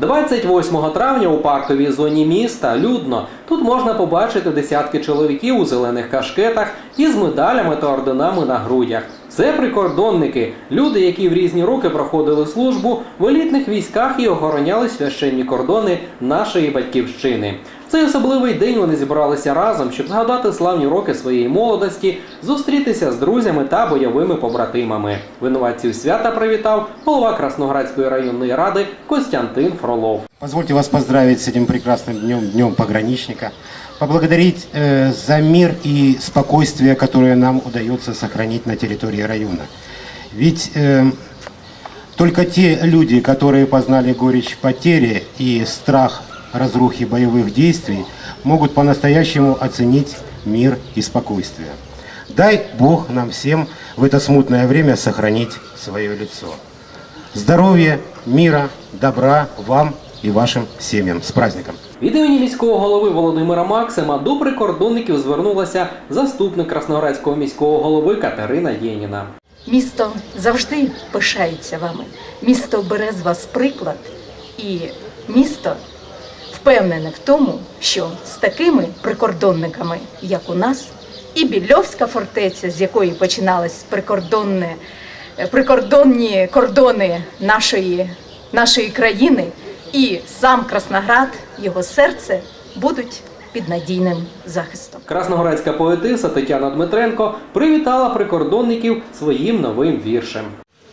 28 травня у парковій зоні міста людно. Тут можна побачити десятки чоловіків у зелених кашкетах із медалями та орденами на грудях. Це прикордонники, люди, які в різні роки проходили службу в елітних військах і охороняли священні кордони нашої батьківщини. В цей особливий день вони зібралися разом, щоб згадати славні роки своєї молодості, зустрітися з друзями та бойовими побратимами. Винуватців свята привітав голова Красноградської районної ради Костянтин Фролов. Позвольте вас поздравить с этим прекрасным днем, днем пограничника, поблагодарить э, за мир и спокойствие, которое нам удается сохранить на территории района. Ведь э, только те люди, которые познали горечь потери и страх разрухи боевых действий, могут по-настоящему оценить мир и спокойствие. Дай Бог нам всем в это смутное время сохранить свое лицо. Здоровья, мира, добра вам и вашим семьям. С праздником! Від імені міського голови Володимира Максима до прикордонників звернулася заступник Красноградського міського голови Катерина Єніна. Місто завжди пишається вами. Місто бере з вас приклад, і місто впевнене в тому, що з такими прикордонниками, як у нас, і Більовська фортеця, з якої починались прикордонне, прикордонні кордони нашої, нашої країни, і сам Красноград, його серце будуть під надійним захистом. Красноградська поетиса Тетяна Дмитренко привітала прикордонників своїм новим віршем.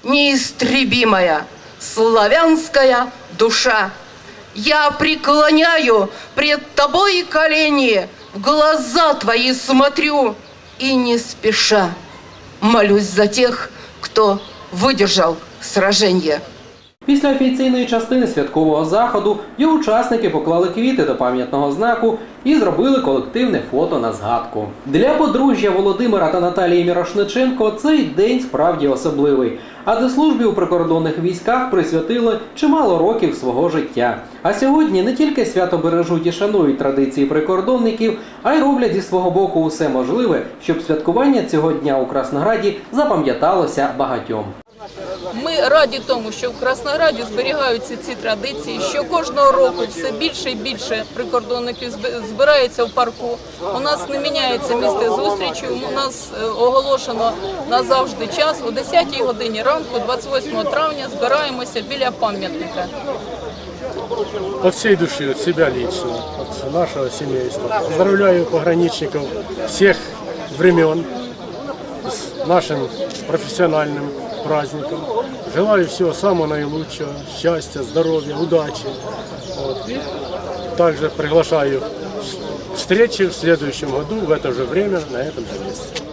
неистребимая славянская душа. Я преклоняю пред тобой колени, в глаза твои смотрю и не спеша молюсь за тех, кто выдержал сражение. Після офіційної частини святкового заходу його учасники поклали квіти до пам'ятного знаку і зробили колективне фото на згадку. Для подружжя Володимира та Наталії Мірошниченко цей день справді особливий, адже службі у прикордонних військах присвятили чимало років свого життя. А сьогодні не тільки свято бережуть і шанують традиції прикордонників, а й роблять зі свого боку усе можливе, щоб святкування цього дня у Краснограді запам'яталося багатьом. Ми раді тому, що в Краснограді зберігаються ці традиції, що кожного року все більше і більше прикордонників зб- збирається в парку. У нас не міняється місце зустрічі. У нас е, оголошено назавжди час о 10-й годині ранку, 28 травня, збираємося біля пам'ятника. от всей души, от себя лично, от нашего семейства. Поздравляю пограничников всех времен с нашим профессиональным праздником. Желаю всего самого наилучшего, счастья, здоровья, удачи. Вот. И также приглашаю встречи в следующем году в это же время на этом же месте.